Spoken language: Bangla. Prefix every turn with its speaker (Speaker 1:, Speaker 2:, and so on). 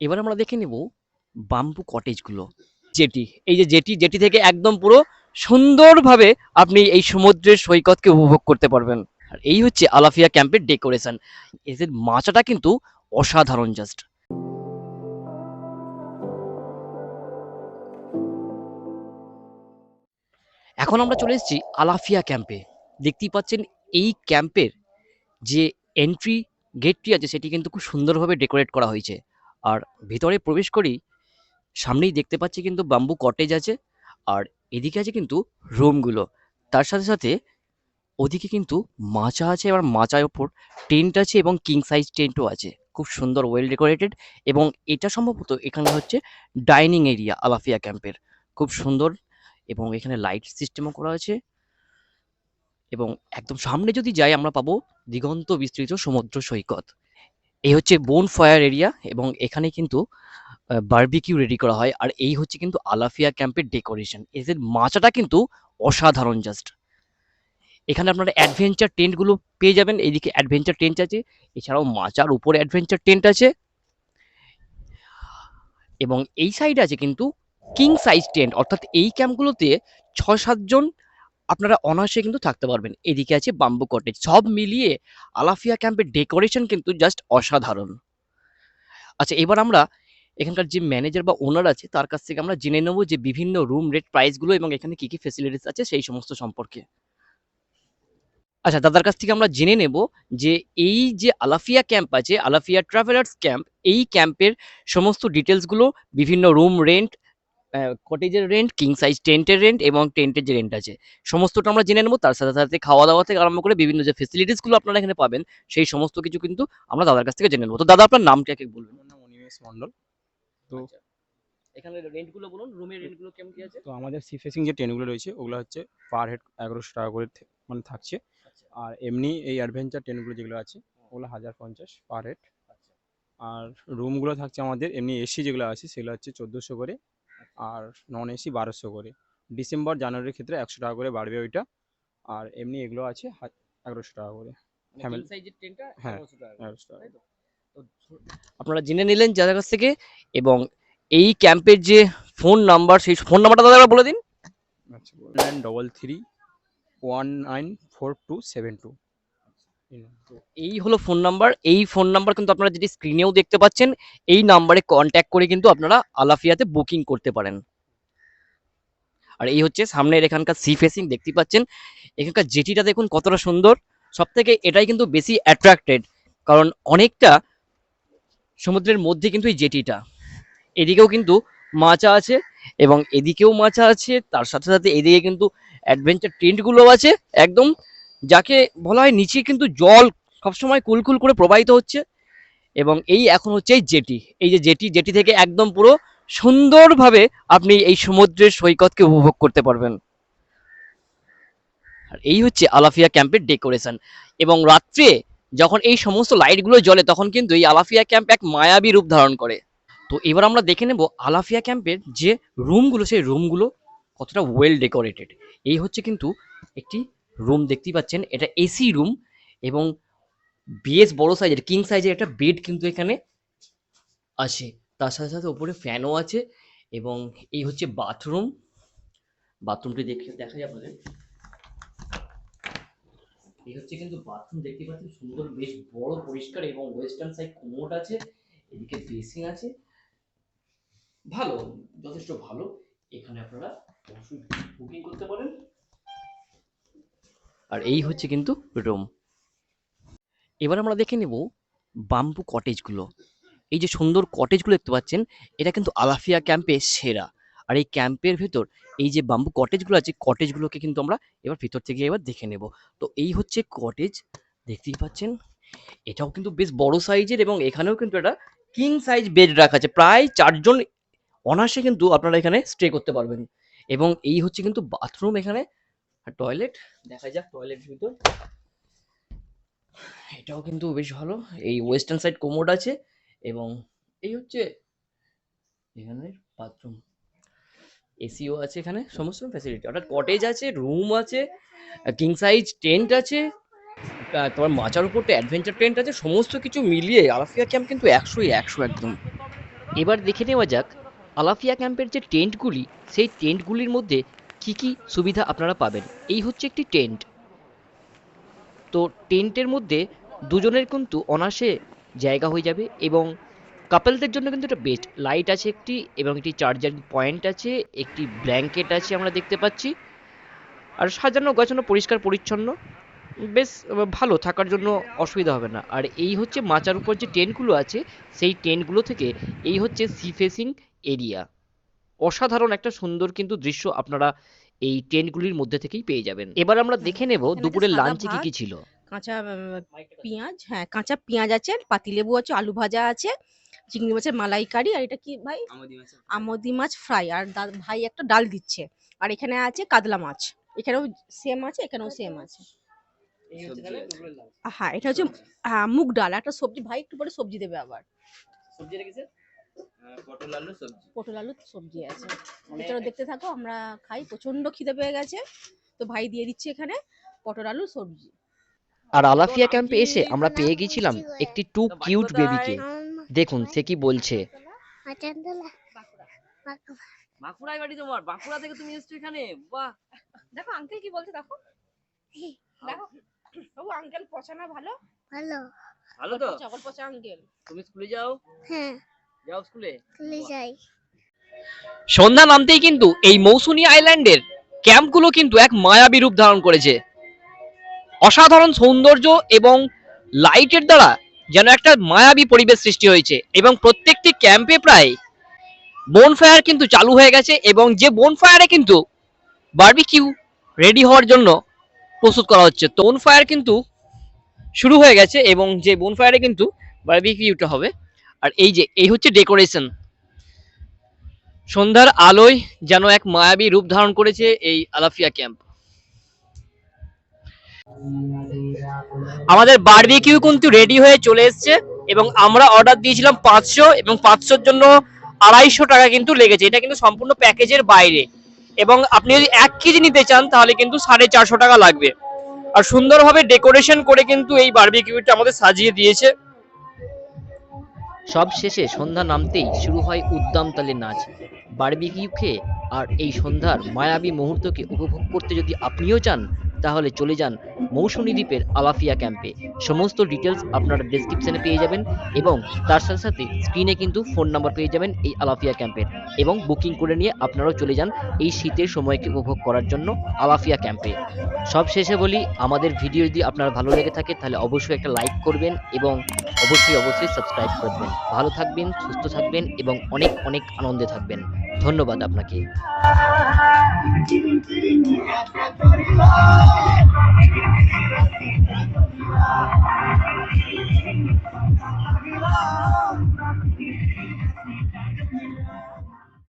Speaker 1: এবার আমরা দেখে নেব বাম্বু কটেজগুলো জেটি, এই যে জেটি জেটি থেকে একদম পুরো সুন্দরভাবে আপনি এই সমুদ্রের সৈকতকে উপভোগ করতে পারবেন। আর এই হচ্ছে আলাফিয়া ক্যাম্পের ডেকোরেশন এদের মাচাটা কিন্তু অসাধারণ জাস্ট এখন আমরা চলে এসেছি আলাফিয়া ক্যাম্পে দেখতেই পাচ্ছেন এই ক্যাম্পের যে এন্ট্রি গেটটি আছে, সেটি কিন্তু খুব সুন্দরভাবে ডেকোরেট করা হয়েছে। আর ভিতরে প্রবেশ করি সামনেই দেখতে পাচ্ছি কিন্তু বাম্বু কটেজ আছে, আর এদিকে আছে কিন্তু রুমগুলো তার সাথে সাথে ওদিকে কিন্তু মাচা আছে, এবার মাচার ওপর টেন্ট আছে এবং কিং সাইজ টেন্টও আছে। খুব সুন্দর ওয়েল ডেকোরেটেড এবং এটা সম্ভবত এখানে হচ্ছে ডাইনিং এরিয়া আলাফিয়া ক্যাম্পের খুব সুন্দর এবং এখানে লাইট সিস্টেমও করা আছে। এবং একদম সামনে যদি যাই, আমরা পাবো দিগন্ত বিস্তৃত সমুদ্র সৈকত। এই হচ্ছে বোন ফায়ার এরিয়া এবং এখানে কিন্তু বারবিকিউ রেডি করা হয়। আর এই হচ্ছে কিন্তু আলাফিয়া ক্যাম্পের ডেকোরেশন এদের মাচাটা কিন্তু অসাধারণ জাস্ট এখানে আপনারা অ্যাডভেঞ্চার টেন্টগুলো পেয়ে যাবেন। এইদিকে অ্যাডভেঞ্চার টেন্ট আছে। এছাড়াও মাচার উপরে অ্যাডভেঞ্চার টেন্ট আছে। এবং এই সাইডে আছে কিন্তু কিং সাইজ টেন্ট অর্থাৎ এই ক্যাম্পগুলোতে ছয় সাতজন আপনারা অনায়াসে কিন্তু থাকতে পারবেন। এদিকে আছে বাম্বু কটেজ সব মিলিয়ে আলাফিয়া ক্যাম্পের ডেকোরেশন কিন্তু জাস্ট অসাধারণ। আচ্ছা এবার আমরা এখানকার যে ম্যানেজার বা ওনার আছে, তার কাছ থেকে আমরা জেনে নেব যে বিভিন্ন রুম রেট প্রাইসগুলো এবং এখানে কি কি ফেসিলিটিস আছে সেই সমস্ত সম্পর্কে। আচ্ছা দাদার কাছ থেকে আমরা জেনে নেব যে এই যে আলাফিয়া ক্যাম্প আছে, আলাফিয়া ট্রাভেলার্স ক্যাম্প এই ক্যাম্পের সমস্ত ডিটেলসগুলো বিভিন্ন রুম রেন্ট কটেজের রেন্ট কিং সাইজ টেন্টের রেন্ট এবং টেন্টের যে রেন্ট আছে। সমস্তটা আমরা জেনে নেব তার সাথে সাথে খাওয়া দাওয়া থেকে আরম্ভ করে বিভিন্ন যে ফেসিলিটিসগুলো আপনারা এখানে পাবেন সেই সমস্ত কিছু কিন্তু আমরা দাদার কাছ থেকে জেনে নেব। তো দাদা আপনার নামটা কে বলবেন
Speaker 2: নাম অনিমেষ মন্ডল তো
Speaker 1: এখানে রেন্টগুলো বলুন রুমের রেন্টগুলো কেমন কি আছে?
Speaker 2: তো আমাদের সি ফেসিং যে ট্রেনগুলো রয়েছে ওগুলো হচ্ছে পার হেড এগারোশো টাকা করে মানে থাকছে। আর এমনি এই অ্যাডভেঞ্চার ট্রেনগুলো যেগুলো আছে ওগুলো হাজার পঞ্চাশ পার হেড আর রুমগুলো থাকছে আমাদের এমনি এসি যেগুলো আছে সেগুলো হচ্ছে চোদ্দোশো করে আর নন এসি বারোশো করে। ডিসেম্বর জানুয়ারির ক্ষেত্রে একশো টাকা করে বাড়বে ওইটা। আর এমনি এগুলো আছে এগারোশো টাকা করে।
Speaker 1: সাইজের ট্রেনটা
Speaker 2: হ্যাঁ, এগারোশো টাকা
Speaker 1: আপনারা জেনে নিলেন যাদের কাছ থেকে এবং এই ক্যাম্পের যে ফোন নাম্বার সেই ফোন নাম্বারটা দাদা বলে দিন।
Speaker 2: আচ্ছা nine double three one nine four two seven two
Speaker 1: এই হলো ফোন নাম্বার এই ফোন নাম্বার কিন্তু আপনারা যেটি স্ক্রিনেও দেখতে পাচ্ছেন, এই নাম্বারে কন্ট্যাক্ট করে কিন্তু আপনারা আলাফিয়াতে বুকিং করতে পারেন। আর এই হচ্ছে সামনের এখানকার সি ফেসিং দেখতে পাচ্ছেন, এখানকার জেটিটা দেখুন কতটা সুন্দর সব থেকে এটাই কিন্তু বেশি অ্যাট্রাক্টেড কারণ অনেকটা সমুদ্রের মধ্যে কিন্তু এই জেটিটা এদিকেও কিন্তু মাচা আছে এবং এদিকেও মাচা আছে, তার সাথে সাথে এদিকে কিন্তু অ্যাডভেঞ্চার টেন্টগুলো আছে, একদম যাকে বলা হয় নিচে কিন্তু জল সবসময় কুলকুল করে প্রবাহিত হচ্ছে এবং এই এখন হচ্ছে এই জেটি। এই যে জেটি জেটি থেকে একদম পুরো সুন্দরভাবে আপনি এই সমুদ্রের সৈকতকে উপভোগ করতে পারবেন। আর এই হচ্ছে আলাফিয়া ক্যাম্পের ডেকোরেশন এবং রাত্রে যখন এই সমস্ত লাইটগুলো জ্বলে তখন কিন্তু এই আলাফিয়া ক্যাম্প এক মায়াবী রূপ ধারণ করে। তো এবার আমরা দেখে নেব আলাফিয়া ক্যাম্পের যে রুমগুলো, সেই রুমগুলো কতটা ওয়েল ডেকোরেটেড এই হচ্ছে কিন্তু একটি রুম দেখতেই পাচ্ছেন, এটা এসি রুম এবং বেশ বড় সাইজের কিং সাইজের একটা বেড কিন্তু এখানে আছে। তার সাথে সাথে ওপরে ফ্যানও আছে এবং এই হচ্ছে বাথরুম বাথরুমটি দেখে দেখা যায় আপনাদের। এই হচ্ছে কিন্তু বাথরুম দেখতে পাচ্ছেন সুন্দর, বেশ বড়, পরিষ্কার এবং ওয়েস্টার্ন সাইড কোমোট আছে। এদিকে বেসিন আছে। ভালো, যথেষ্ট ভালো। এখানে আপনারা বুকিং করতে পারেন। আর এই হচ্ছে কিন্তু রুম। এবার আমরা দেখে নেব বাম্বু কটেজগুলো এই যে সুন্দর কটেজগুলো দেখতে পাচ্ছেন, এটা কিন্তু আলাফিয়া ক্যাম্পে সেরা। আর এই ক্যাম্পের ভেতর এই যে বাম্বু কটেজগুলো আছে কটেজগুলোকে কিন্তু আমরা এবার ভিতর থেকে এবার দেখে নেব। তো এই হচ্ছে কটেজ দেখতেই পাচ্ছেন? এটাও কিন্তু বেশ বড় সাইজের এবং এখানেও কিন্তু এটা কিং সাইজ বেড রাখা আছে। প্রায় চারজন অনায়াসে কিন্তু আপনারা এখানে স্টে করতে পারবেন। এবং এই হচ্ছে কিন্তু বাথরুম এখানে আর টয়লেট দেখা যাক টয়লেটের ভিতর। এটাও কিন্তু বেশ ভালো। এই ওয়েস্টার্ন সাইড কোমোড আছে এবং এই হচ্ছে এখানে বাথরুম এসিও আছে এখানে সমস্ত ফ্যাসিলিটি অর্থাৎ কটেজ আছে রুম আছে কিং সাইজ টেন্ট আছে তোমার মাচার উপর তো অ্যাডভেঞ্চার টেন্ট আছে সমস্ত কিছু মিলিয়ে আলাফিয়া ক্যাম্প কিন্তু একশোই একশো একদম। এবার দেখে নেওয়া যাক আলাফিয়া ক্যাম্পের যে টেন্টগুলি সেই টেন্টগুলির মধ্যে কি কি সুবিধা আপনারা পাবেন? এই হচ্ছে একটি টেন্ট। তো টেন্টের মধ্যে দুজনের কিন্তু অনাসে জায়গা হয়ে যাবে এবং কাপলদের জন্য কিন্তু এটা বেস্ট লাইট আছে একটি এবং একটি চার্জার পয়েন্ট আছে, একটি ব্ল্যাঙ্কেট আছে আমরা দেখতে পাচ্ছি। আর সাজানো গোছানো পরিষ্কার পরিচ্ছন্ন, বেশ ভালো, থাকার জন্য অসুবিধা হবে না। আর এই হচ্ছে মাচার উপর যে টেন্টগুলো আছে, সেই টেন্টগুলো থেকে এই হচ্ছে সি ফেসিং এরিয়া অসাধারণ একটা সুন্দর কিন্তু দৃশ্য আপনারা এই টেন্টগুলির মধ্যে থেকেই পেয়ে যাবেন। এবার আমরা দেখে নেব দুপুরের লাঞ্চে কি কি ছিল।
Speaker 3: কাঁচা পেঁয়াজ হ্যাঁ কাঁচা পেঁয়াজ আছে পাতিলেবু আছে আলু ভাজা আছে চিংড়ি মাছের মালাইকারি আর এটা কি ভাই? আমদি মাছ ফ্রাই আর ভাই একটা ডাল দিচ্ছে। আর এখানে আছে কাতলা মাছ। এখানেও সেম আছে এখানেও সেম আছে। হ্যাঁ এটা হচ্ছে হ্যাঁ মুগ ডাল একটা সবজি ভাই একটু পরে সবজি দেবে আবার।
Speaker 1: সবজি রেখেছে? পটল আলু সবজি।
Speaker 3: পটল আলু সবজি আছে। চলো দেখতে থাকো আমরা খাই। প্রচণ্ড খিদে পেয়ে গেছে। তো ভাই দিয়ে দিচ্ছে এখানে পটল আলু সবজি।
Speaker 1: আর আলাফিয়া ক্যাম্পে এসে আমরা পেয়ে গিয়েছিলাম একটি টু কিউট বেবিকে দেখুন সে কি বলছে?
Speaker 4: বাঁকুড়ায় বাড়ি তোমার? বাঁকুড়া থেকে তুমি এসছো এখানে? বাহ।
Speaker 3: দেখো আঙ্কেল কি বলছে দেখো। দেখো। বাবু আঙ্কেল পচা না ভালো?
Speaker 5: ভালো।
Speaker 4: ভালো তো?
Speaker 3: চকল পচা আঙ্কেল
Speaker 4: তুমি স্কুলে যাও।
Speaker 5: হ্যাঁ।
Speaker 4: যাও স্কুলে?
Speaker 5: খুলে যাই।
Speaker 1: সন্ধ্যা নামতেই কিন্তু এই মৌসুমী আইল্যান্ডের ক্যাম্পগুলো কিন্তু এক মায়াবী রূপ ধারণ করেছে। অসাধারণ সৌন্দর্য এবং লাইটের দ্বারা যেন একটা মায়াবী পরিবেশ সৃষ্টি হয়েছে এবং প্রত্যেকটি ক্যাম্পে প্রায় বোনফায়ার কিন্তু চালু হয়ে গেছে এবং যে বোনফায়ারে কিন্তু বার্বিকিউ রেডি হওয়ার জন্য প্রস্তুত করা হচ্ছে তো বোনফায়ার কিন্তু শুরু হয়ে গেছে এবং যে বোনফায়ারে কিন্তু বার্বিকিউটা হবে আর এই যে, এই হচ্ছে ডেকোরেশন সন্ধ্যার আলোয় যেন এক মায়াবী রূপ ধারণ করেছে এই আলাফিয়া ক্যাম্প আমাদের বারবিকিউ কিন্তু রেডি হয়ে চলে এসেছে এবং আমরা অর্ডার দিয়েছিলাম পাঁচশো এবং পাঁচশোর জন্য আড়াইশো টাকা কিন্তু লেগেছে। এটা কিন্তু সম্পূর্ণ প্যাকেজের বাইরে। এবং আপনি যদি এক কেজি নিতে চান, তাহলে কিন্তু সাড়ে চারশো টাকা লাগবে। আর সুন্দরভাবে ডেকোরেশন করে কিন্তু এই বারবিকিউটা আমাদের সাজিয়ে দিয়েছে। সব শেষে সন্ধ্যা নামতেই শুরু হয় উদ্দাম তালে নাচ। বারবিকিউ খেয়ে আর এই সন্ধ্যার মায়াবী মুহূর্তকে উপভোগ করতে যদি আপনিও চান তাহলে চলে যান মৌসুমী দ্বীপের আলাফিয়া ক্যাম্পে। সমস্ত ডিটেলস আপনারা ডেসক্রিপশনে পেয়ে যাবেন এবং তার সাথে সাথে স্ক্রিনে কিন্তু ফোন নাম্বার পেয়ে যাবেন এই আলাফিয়া ক্যাম্পের এবং বুকিং করে নিয়ে আপনারাও চলে যান এই শীতের সময়কে উপভোগ করার জন্য আলাফিয়া ক্যাম্পে। সব শেষে বলি, আমাদের ভিডিও যদি আপনার ভালো লেগে থাকে, তাহলে অবশ্যই একটা লাইক করবেন এবং অবশ্যই অবশ্যই সাবস্ক্রাইব করবেন। ভালো থাকবেন, সুস্থ থাকবেন এবং অনেক অনেক আনন্দে থাকবেন। ধন্যবাদ আপনাকে
Speaker 6: Thank you.